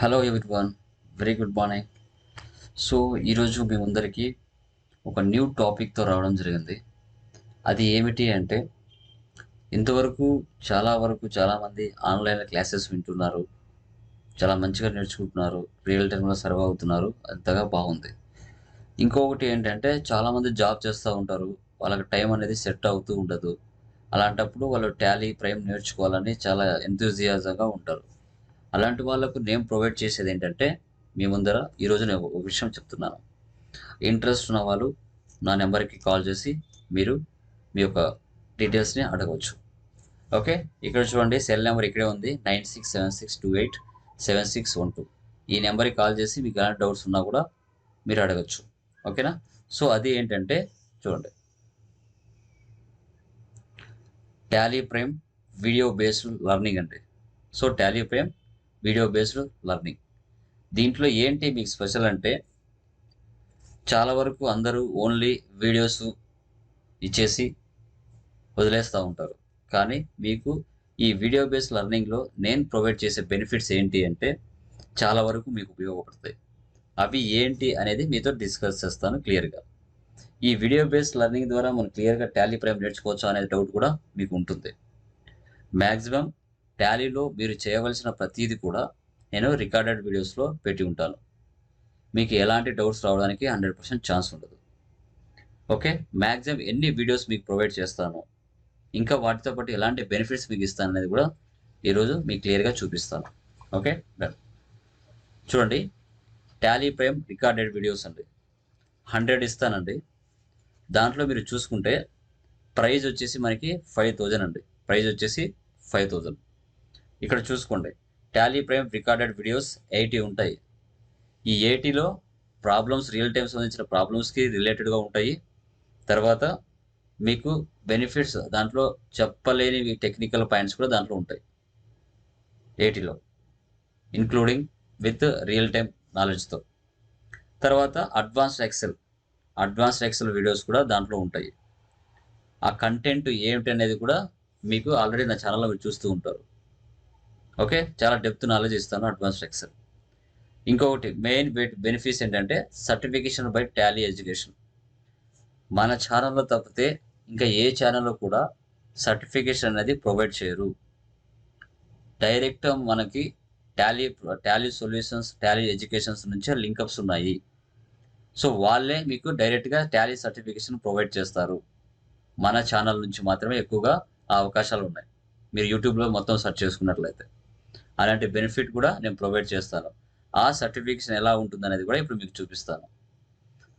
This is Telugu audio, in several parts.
Hello everyone very good morning so ఈరోజు మీ అందరికీ ఒక న్యూ టాపిక్తో రావడం జరిగింది. అది ఏమిటి అంటే ఇంతవరకు చాలా వరకు చాలామంది ఆన్లైన్ క్లాసెస్ వింటున్నారు. చాలా మంచిగా నేర్చుకుంటున్నారు. రియల్ టైంలో సర్వ్ అవుతున్నారు. అంతగా బాగుంది. ఇంకొకటి ఏంటంటే చాలామంది జాబ్ చేస్తూ ఉంటారు. వాళ్ళకి టైం అనేది సెట్ అవుతూ ఉండదు. అలాంటప్పుడు వాళ్ళు టాలీ ప్రైమ్ నేర్చుకోవాలని చాలా ఎంతూజియాజంగా ఉంటారు. అలాంటి వాళ్ళకు నేను ప్రొవైడ్ చేసేది ఏంటంటే మీ ముందర ఈరోజు నేను ఒక విషయం చెప్తున్నాను. ఇంట్రెస్ట్ ఉన్న వాళ్ళు నా నెంబర్కి కాల్ చేసి మీరు మీ యొక్క డీటెయిల్స్ని అడగవచ్చు. ఓకే ఇక్కడ చూడండి సెల్ నెంబర్ ఇక్కడే ఉంది nine six seven six two eight seven six one two ఈ నెంబర్కి కాల్ చేసి మీకు ఎలాంటి డౌట్స్ ఉన్నా కూడా మీరు అడగచ్చు. ఓకేనా సో అది ఏంటంటే చూడండి. Tally Prime video based learning అంటే so Tally Prime video based learning. దీంట్లో ఏంటి మీకు స్పెషల్ అంటే చాలా వరకు అందరూ ఓన్లీ వీడియోస్ ఇచ్చేసి వదిలేస్తూ ఉంటారు. కానీ మీకు ఈ వీడియో బేస్డ్ లెర్నింగ్లో నేను ప్రొవైడ్ చేసే బెనిఫిట్స్ ఏంటి అంటే చాలా వరకు మీకు ఉపయోగపడతాయి. అవి ఏంటి అనేది మీతో డిస్కస్ చేస్తాను క్లియర్గా. ఈ వీడియో బేస్డ్ లెర్నింగ్ ద్వారా మనం క్లియర్గా టాలీ ప్రైమ్ నేర్చుకోవచ్చు అనే డౌట్ కూడా మీకు ఉంటుంది. మ్యాక్సిమం టాలీలో మీరు చేయవలసిన ప్రతిదీ కూడా నేను రికార్డెడ్ వీడియోస్లో పెట్టి ఉంటాను. మీకు ఎలాంటి డౌట్స్ రావడానికి హండ్రెడ్ పర్సెంట్ ఛాన్స్ ఉండదు. ఓకే? మ్యాక్సిమం ఎన్ని వీడియోస్ మీకు ప్రొవైడ్ చేస్తాను ఇంకా వాటితో పాటు ఎలాంటి బెనిఫిట్స్ మీకు ఇస్తాను అనేది కూడా ఈరోజు మీకు క్లియర్గా చూపిస్తాను. ఓకే? డన్. చూడండి టాలీ ప్రైమ్ రికార్డెడ్ వీడియోస్ అండి. హండ్రెడ్ ఇస్తానండి. దాంట్లో మీరు చూసుకుంటే ప్రైజ్ వచ్చేసి మనకి ఫైవ్ థౌజండ్ అండి. ప్రైజ్ వచ్చేసి ఫైవ్ థౌజండ్. ఇక్కడ చూసుకోండి. Tally Prime recorded videos eighty ఉంటాయి. ఈ ఎయిటీలో ప్రాబ్లమ్స్ రియల్ టైం సంబంధించిన ప్రాబ్లమ్స్కి రిలేటెడ్గా ఉంటాయి. తర్వాత మీకు బెనిఫిట్స్ దాంట్లో చెప్పలేని టెక్నికల్ పాయింట్స్ కూడా దాంట్లో ఉంటాయి. ఎయిటీలో ఇన్క్లూడింగ్ విత్ రియల్ టైం నాలెడ్జ్తో తర్వాత advanced Excel advanced Excel videos కూడా దాంట్లో ఉంటాయి. ఆ కంటెంట్ ఏమిటి అనేది కూడా మీకు ఆల్రెడీ నా ఛానల్లో మీరు చూస్తూ ఉంటారు. ఓకే? చాలా డెప్త్ నాలెడ్జ్ ఇస్తాను అడ్వాన్స్డ్ ఎక్సెల్ ఇంకొకటి మెయిన్ బెనిఫిట్స్ ఏంటంటే సర్టిఫికేషన్ బై టాలీ ఎడ్యుకేషన్. మన ఛానల్లో తప్పితే ఇంకా ఏ ఛానల్లో కూడా సర్టిఫికేషన్ అనేది ప్రొవైడ్ చేయరు. డైరెక్ట్ మనకి Tally Tally solutions Tally educations నుంచే లింకప్స్ ఉన్నాయి. సో వాళ్ళే మీకు డైరెక్ట్గా టాలీ సర్టిఫికేషన్ ప్రొవైడ్ చేస్తారు. మన ఛానల్ నుంచి మాత్రమే ఎక్కువగా ఆ అవకాశాలు ఉన్నాయి. మీరు యూట్యూబ్లో మొత్తం సెర్చ్ చేసుకున్నట్లయితే. అలాంటి బెనిఫిట్ కూడా నేను ప్రొవైడ్ చేస్తాను. ఆ సర్టిఫికేషన్ ఎలా ఉంటుంది అనేది కూడా ఇప్పుడు మీకు చూపిస్తాను.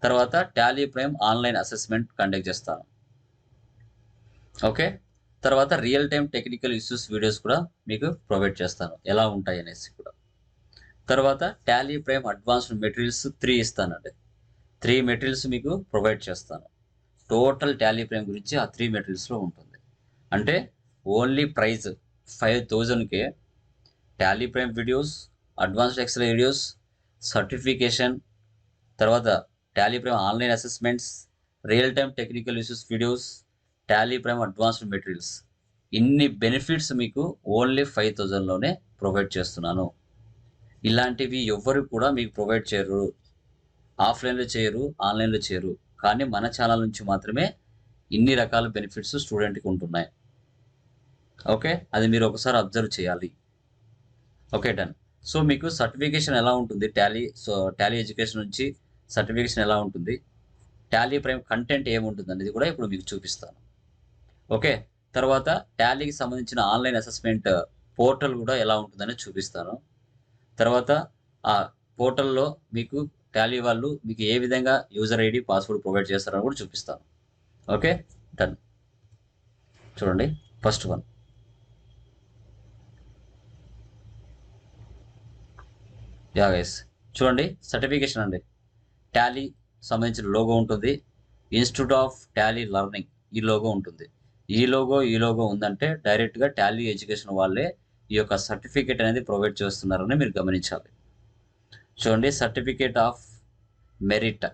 తర్వాత Tally Prime online assessment conduct చేస్తాను. ఓకే? తర్వాత real time technical issues videos కూడా మీకు ప్రొవైడ్ చేస్తాను. ఎలా ఉంటాయి అనేసి కూడా. తర్వాత Tally Prime advanced materials three ఇస్తానండి. త్రీ మెటీరియల్స్ మీకు ప్రొవైడ్ చేస్తాను. టోటల్ టాలీ ప్రైమ్ గురించి ఆ త్రీ మెటీరియల్స్లో ఉంటుంది. అంటే only price five థౌజండ్కే Tally Prime videos advanced Excel videos certification తర్వాత Tally Prime online assessments real time technical issues videos Tally Prime advanced materials ఇన్ని బెనిఫిట్స్ మీకు ఓన్లీ ఫైవ్ థౌజండ్లోనే ప్రొవైడ్ చేస్తున్నాను. ఇలాంటివి ఎవ్వరు కూడా మీకు ప్రొవైడ్ చేయరు. ఆఫ్లైన్లో చేయరు ఆన్లైన్లో చేయరు. కానీ మన ఛానల్ నుంచి మాత్రమే ఇన్ని రకాల బెనిఫిట్స్ స్టూడెంట్కి ఉంటున్నాయి. ఓకే అది మీరు ఒకసారి అబ్జర్వ్ చేయాలి. ఓకే డన్ సో మీకు సర్టిఫికేషన్ ఎలా ఉంటుంది? టాలీ సో టాలీ ఎడ్యుకేషన్ నుంచి సర్టిఫికేషన్ ఎలా ఉంటుంది? టాలీ ప్రైమ్ కంటెంట్ ఏముంటుంది అనేది కూడా ఇప్పుడు మీకు చూపిస్తాను. ఓకే తర్వాత టాలీకి సంబంధించిన ఆన్లైన్ అసెస్మెంట్ పోర్టల్ కూడా ఎలా ఉంటుందని చూపిస్తాను. తర్వాత ఆ పోర్టల్లో మీకు టాలీ వాళ్ళు మీకు ఏ విధంగా యూజర్ ఐడి పాస్వర్డ్ ప్రొవైడ్ చేస్తారని కూడా చూపిస్తాను. ఓకే డన్ చూడండి. First one ya guys. చూడండి సర్టిఫికేషన్ అండి. టాలీ సంబంధించిన లోగో ఉంటుంది. ఇన్స్టిట్యూట్ ఆఫ్ టాలీ లెర్నింగ్ ఈ లోగో ఉంటుంది. ఈ లోగో ఈ లోగో ఉందంటే డైరెక్ట్గా టాలీ ఎడ్యుకేషన్ వాళ్ళే ఈ యొక్క సర్టిఫికేట్ అనేది ప్రొవైడ్ చేస్తున్నారని మీరు గమనించాలి. చూడండి certificate of merit.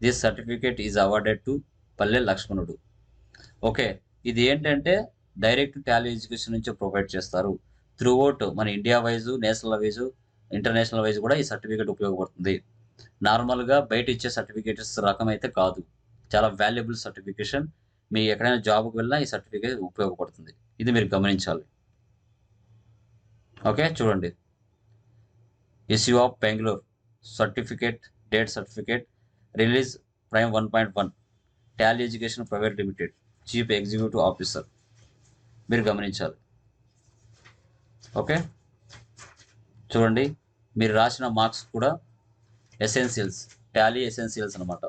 This certificate is awarded to Palle Lakshmanudu. Okay ఇది ఏంటంటే డైరెక్ట్ టాలీ ఎడ్యుకేషన్ నుంచి ప్రొవైడ్ చేస్తారు. త్రూఅవుట్ మన India wise national wise international wise కూడా ఈ సర్టిఫికేట్ ఉపయోగపడుతుంది. నార్మల్గా బయట ఇచ్చే సర్టిఫికేట్స్ రకం అయితే కాదు. చాలా వాల్యుబుల్ సర్టిఫికేషన్ మీ ఎక్కడైనా జాబ్కి వెళ్ళినా ఈ సర్టిఫికేట్ ఉపయోగపడుతుంది. ఇది మీరు గమనించాలి. ఓకే చూడండి. Issue of Bengaluru certificate date certificate release prime one point one Tally education private limited chief executive officer మీరు గమనించాలి. ఓకే చూడండి. మీరు రాసిన మార్క్స్ కూడా ఎసెన్షియల్స్ టాలీ ఎసెన్షియల్స్ అనమాట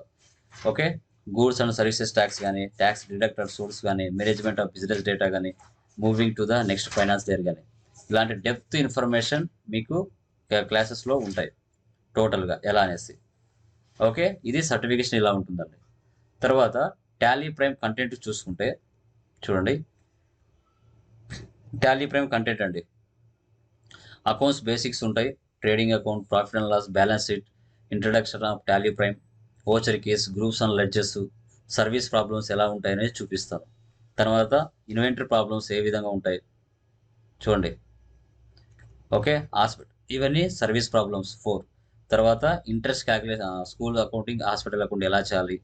okay goods and services tax కానీ ట్యాక్స్ డిడక్టర్ సోర్స్ కానీ మేనేజ్మెంట్ ఆఫ్ బిజినెస్ డేటా కానీ moving to the next finance year కానీ ఇలాంటి డెప్త్ ఇన్ఫర్మేషన్ మీకు క్లాసెస్లో ఉంటాయి. టోటల్గా ఎలా అనేసి. ఓకే ఇది సర్టిఫికేషన్ ఇలా ఉంటుందండి. తర్వాత టాలీ ప్రైమ్ కంటెంట్ చూసుకుంటే చూడండి. టాలీ ప్రైమ్ కంటెంట్ అండి. అకౌంట్స్ బేసిక్స్ ఉంటాయి. Trading account profit and loss balance sheet introduction of Tally Prime voucher case groups and ledgers service problems ఎలా ఉంటాయనేది చూపిస్తాను. తర్వాత ఇన్వెంటరీ ప్రాబ్లమ్స్ ఏ విధంగా ఉంటాయి చూడండి. ఓకే హాస్పిటల్ ఇవన్నీ సర్వీస్ ప్రాబ్లమ్స్ ఫోర్ తర్వాత interest calculation school accounting hospital account ఎలా చేయాలి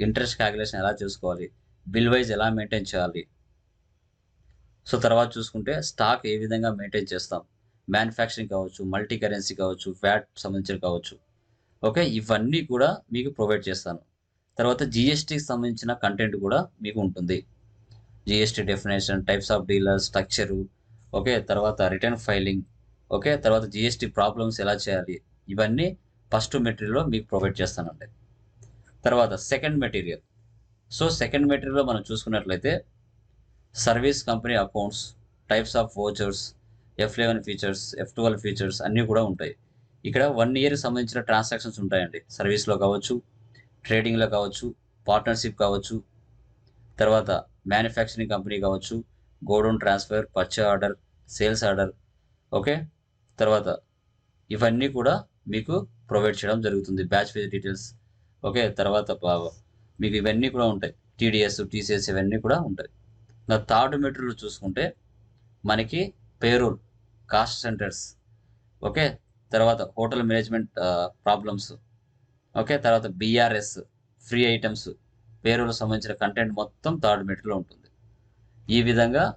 ఇంట్రెస్ట్ క్యాల్కులేషన్ ఎలా చేసుకోవాలి బిల్ వైజ్ ఎలా మెయింటైన్ చేయాలి. సో తర్వాత చూసుకుంటే స్టాక్ ఏ విధంగా మెయింటైన్ చేస్తాం. మ్యానుఫ్యాక్చరింగ్ కావచ్చు మల్టీ కరెన్సీ కావచ్చు వ్యాట్ సంబంధించిన కావచ్చు. ఓకే? ఇవన్నీ కూడా మీకు ప్రొవైడ్ చేస్తాను. తర్వాత జిఎస్టీకి సంబంధించిన కంటెంట్ కూడా మీకు ఉంటుంది. GST definition types of dealer structure okay? తర్వాత రిటర్న్ ఫైలింగ్ ఓకే? తర్వాత జిఎస్టీ ప్రాబ్లమ్స్ ఎలా చేయాలి? ఇవన్నీ ఫస్ట్ మెటీరియల్లో మీకు ప్రొవైడ్ చేస్తానండి. తర్వాత సెకండ్ మెటీరియల్ సో సెకండ్ మెటీరియల్లో మనం చూసుకున్నట్లయితే service company accounts types of vouchers F eleven features F twelve features అన్నీ కూడా ఉంటాయి. ఇక్కడ వన్ ఇయర్కి సంబంధించిన ట్రాన్సాక్షన్స్ ఉంటాయండి. సర్వీస్లో కావచ్చు ట్రేడింగ్లో కావచ్చు పార్ట్నర్షిప్ కావచ్చు తర్వాత మ్యానుఫ్యాక్చరింగ్ కంపెనీ కావచ్చు godown transfer purchase order sales order okay తర్వాత ఇవన్నీ కూడా మీకు ప్రొవైడ్ చేయడం జరుగుతుంది. బ్యాచ్ ఫీజ్ డీటెయిల్స్ ఓకే తర్వాత మీకు ఇవన్నీ కూడా ఉంటాయి. టీడీఎస్ టీసీఎస్ ఇవన్నీ కూడా ఉంటాయి. ఇంకా థర్డ్ మెటీరియల్ చూసుకుంటే మనకి పేరోల్ కాస్ట్ సెంటర్స్. ఓకే? తర్వాత హోటల్ మేనేజ్మెంట్ ప్రాబ్లమ్స్. ఓకే? తర్వాత బీఆర్ఎస్ ఫ్రీ ఐటమ్స్. పేరోల్ సంబంధించిన కంటెంట్ మొత్తం థర్డ్ మెటీరియల్లో ఉంటుంది. ఈ విధంగా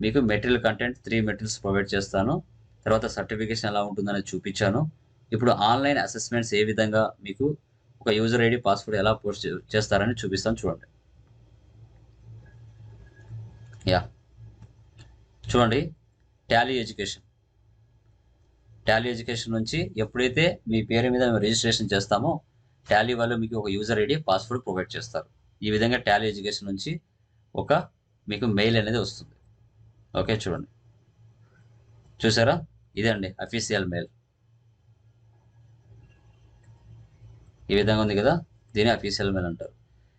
మీకు material content three materials provide చేస్తాను. తర్వాత సర్టిఫికేషన్ ఎలా ఉంటుందని చూపించాను. ఇప్పుడు ఆన్లైన్ అసెస్మెంట్స్ ఏ విధంగా మీకు ఒక యూజర్ ఐడి పాస్వర్డ్ ఎలా పోస్ట్ చేస్తారని చూపిస్తాను చూడండి. యా. చూడండి. Tally education. టాలీ ఎడ్యుకేషన్ నుంచి ఎప్పుడైతే మీ పేరు మీద మేము రిజిస్ట్రేషన్ చేస్తామో టాలీ వాళ్ళు మీకు ఒక యూజర్ ఐడి పాస్వర్డ్ ప్రొవైడ్ చేస్తారు. ఈ విధంగా టాలీ ఎడ్యుకేషన్ నుంచి ఒక మీకు మెయిల్ అనేది వస్తుంది. ఓకే చూడండి. చూసారా? ఇదే అండి అఫీషియల్ మెయిల్. ఈ విధంగా ఉంది కదా? దీని అఫీషియల్ మెయిల్ అంటారు.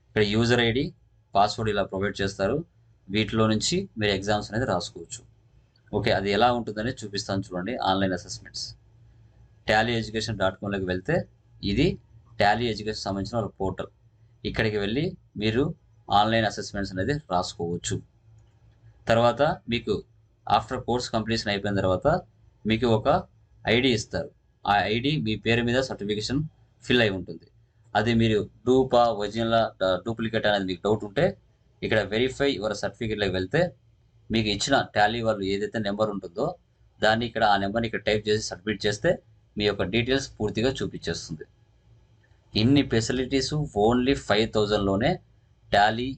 ఇక్కడ యూజర్ ఐడి పాస్వర్డ్ ఇలా ప్రొవైడ్ చేస్తారు. వీటిలో నుంచి మీరు ఎగ్జామ్స్ అనేది రాసుకోవచ్చు. ఓకే అది ఎలా ఉంటుందనే చూపిస్తాను చూడండి online assessments. Tally education dot కామ్లోకి వెళ్తే ఇది టాలీ ఎడ్యుకేషన్ సంబంధించిన ఒక పోర్టల్. ఇక్కడికి వెళ్ళి మీరు ఆన్లైన్ అసెస్మెంట్స్ అనేది రాసుకోవచ్చు. తర్వాత మీకు ఆఫ్టర్ కోర్స్ కంప్లీషన్ అయిపోయిన తర్వాత మీకు ఒక ఐడి ఇస్తారు. ఆ ఐడి మీ పేరు మీద సర్టిఫికేషన్ ఫిల్ అయి ఉంటుంది. అది మీరు డూపా ఒరిజినల్ డూప్లికేట్ అనేది మీకు డౌట్ ఉంటే ఇక్కడ వెరిఫై యువర్ సర్టిఫికేట్లోకి వెళ్తే మీకు ఇచ్చిన టాలీ వాళ్ళు ఏదైతే నెంబర్ ఉంటుందో దాన్ని ఇక్కడ ఆ నెంబర్ని ఇక్కడ టైప్ చేసి సబ్మిట్ చేస్తే మీ యొక్క డీటెయిల్స్ పూర్తిగా చూపించేస్తుంది. ఇన్ని ఫెసిలిటీస్ ఓన్లీ ఫైవ్ థౌజండ్లోనే టాలీ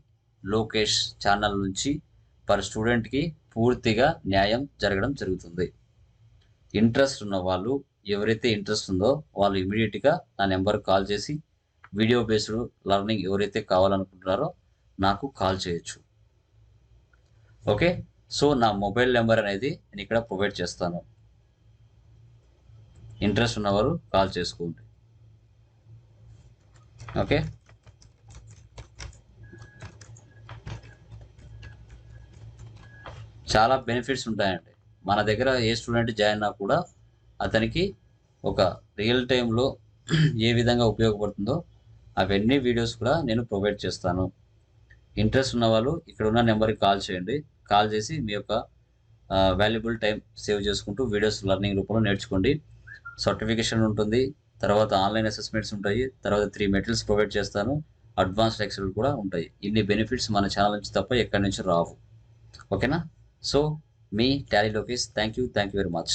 లోకేష్ ఛానల్ నుంచి పర్ స్టూడెంట్కి పూర్తిగా న్యాయం జరగడం జరుగుతుంది. ఇంట్రెస్ట్ ఉన్న వాళ్ళు ఎవరైతే ఇంట్రెస్ట్ ఉందో వాళ్ళు ఇమీడియట్గా నా నెంబర్ కాల్ చేసి వీడియో బేస్డ్ లెర్నింగ్ ఎవరైతే కావాలనుకుంటున్నారో నాకు కాల్ చేయొచ్చు. ఓకే? సో నా మొబైల్ నెంబర్ అనేది నేను ఇక్కడ ప్రొవైడ్ చేస్తాను. ఇంట్రెస్ట్ ఉన్నవారు కాల్ చేసుకోండి. ఓకే? చాలా బెనిఫిట్స్ ఉంటాయండి. మన దగ్గర ఏ స్టూడెంట్ జాయిన్ అయినా కూడా అతనికి ఒక రియల్ టైంలో ఏ విధంగా ఉపయోగపడుతుందో అవన్నీ వీడియోస్ కూడా నేను ప్రొవైడ్ చేస్తాను. ఇంట్రెస్ట్ ఉన్న వాళ్ళు ఇక్కడ ఉన్న నెంబర్కి కాల్ చేయండి. కాల్ చేసి మీ యొక్క వాల్యుబుల్ టైం సేవ్ చేసుకుంటూ వీడియోస్ లెర్నింగ్ రూపంలో నేర్చుకోండి. సర్టిఫికేషన్ ఉంటుంది తర్వాత ఆన్లైన్ అసెస్మెంట్స్ ఉంటాయి తర్వాత త్రీ మెటీరియల్స్ ప్రొవైడ్ చేస్తాను అడ్వాన్స్డ్ ఎక్సెల్ కూడా ఉంటాయి. ఇన్ని బెనిఫిట్స్ మన ఛానల్ నుంచి తప్ప ఎక్కడి నుంచి రావు. ఓకేనా so me Tally Lokesh thank you thank you very much